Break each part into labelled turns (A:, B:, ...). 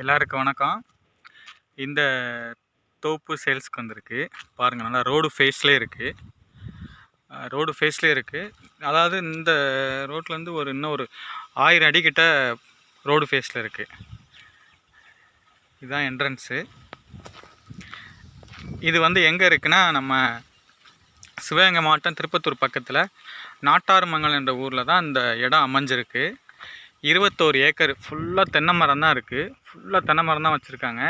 A: எல்லாருக்கும் வணக்கம். இந்த தோப்பு சேல்ஸ்க்கு வந்திருக்கு. பாருங்கள் நல்லா ரோடு ஃபேஸ்லேயே இருக்குது ரோடு ஃபேஸ்லேயே இருக்குது அதாவது இந்த ரோட்லேருந்து ஒரு இன்னும் ஒரு ஆயிரம் அடிக்கிட்ட ரோடு ஃபேஸில் இருக்குது இதுதான் என்ட்ரன்ஸு இது வந்து எங்கே இருக்குன்னா நம்ம சிவகங்கை மாவட்டம் திருப்பத்தூர் பக்கத்தில் நாட்டார்மங்கல் என்ற ஊரில் தான் இந்த இடம் அமைஞ்சிருக்கு. இருபத்தோரு ஏக்கர். ஃபுல்லாக தென்னை மரம் தான் இருக்குது ஃபுல்லாக தென்னை மரம் தான் வச்சுருக்காங்க.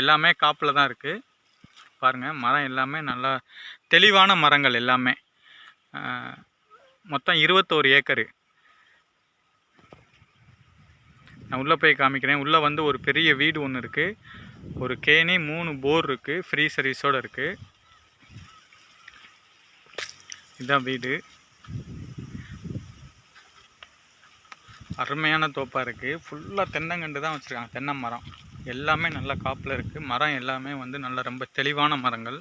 A: எல்லாமே காப்பில் தான் இருக்குது பாருங்கள் மரம் எல்லாமே நல்லா தெளிவான மரங்கள் எல்லாமே. மொத்தம் இருபத்தோரு ஏக்கரு. நான் உள்ளே போய் காமிக்கிறேன். உள்ளே வந்து ஒரு பெரிய வீடு ஒன்று இருக்குது ஒரு கேணி மூணு போர் இருக்குது ஃப்ரீ சர்வீஸோடு இருக்குது இதுதான் வீடு. அருமையான தோப்பாக இருக்குது ஃபுல்லாக தென்னங்கண்டு தான் வச்சுருக்காங்க. தென்னை மரம். எல்லாமே நல்லா காப்பில் இருக்குது மரம் எல்லாமே வந்து நல்ல ரொம்ப தெளிவான மரங்கள்.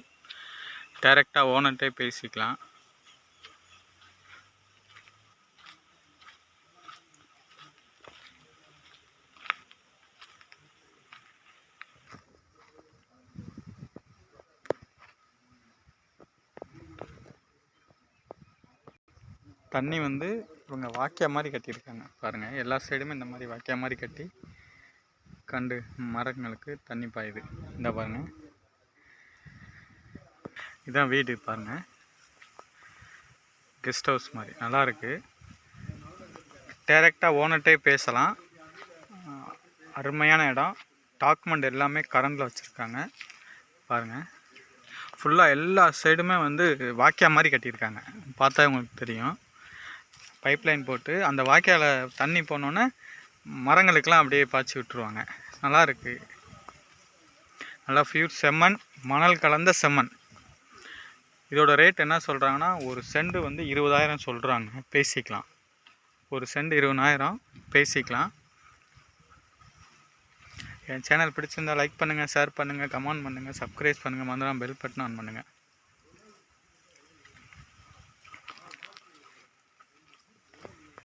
A: டைரெக்டாக ஓனர்கிட்டே பேசிக்கலாம். தண்ணி வந்து இவங்க வாக்கியா மாதிரி கட்டியிருக்காங்க. பாருங்கள் எல்லா சைடுமே இந்த மாதிரி வாக்கியா மாதிரி கட்டி கண்டு மரங்களுக்கு தண்ணி பாயுது. இந்த பாருங்கள் இதான் வீடு பாருங்கள் கெஸ்ட் ஹவுஸ் மாதிரி. நல்லா டேரெக்டாக ஓனர்கிட்டே பேசலாம். அருமையான இடம். டாக்குமெண்ட் எல்லாமே கரண்டில் வச்சுருக்காங்க. பாருங்கள் ஃபுல்லாக எல்லா சைடுமே வந்து வாக்கியா மாதிரி கட்டியிருக்காங்க. பார்த்தா உங்களுக்கு தெரியும். பைப் லைன் போட்டு அந்த வாய்க்கால் தண்ணி போனோன்னே மரங்களுக்கெல்லாம் அப்படியே பாய்ச்சி விட்டுருவாங்க. நல்லா இருக்கு. நல்லா ஃபியூர் செம்மண் மணல் கலந்த செம்மண். இதோட ரேட் என்ன சொல்கிறாங்கன்னா ஒரு செண்டு வந்து இருபதாயிரம் சொல்கிறாங்க பேசிக்கலாம். ஒரு செண்டு இருபதாயிரம் பேசிக்கலாம். என் சேனல் பிடிச்சிருந்தா லைக் பண்ணுங்கள் ஷேர் பண்ணுங்கள் கமெண்ட் பண்ணுங்கள் சப்ஸ்கிரைப் பண்ணுங்கள் மந்திரம் பெல் பட்டன் ஆன் பண்ணுங்கள்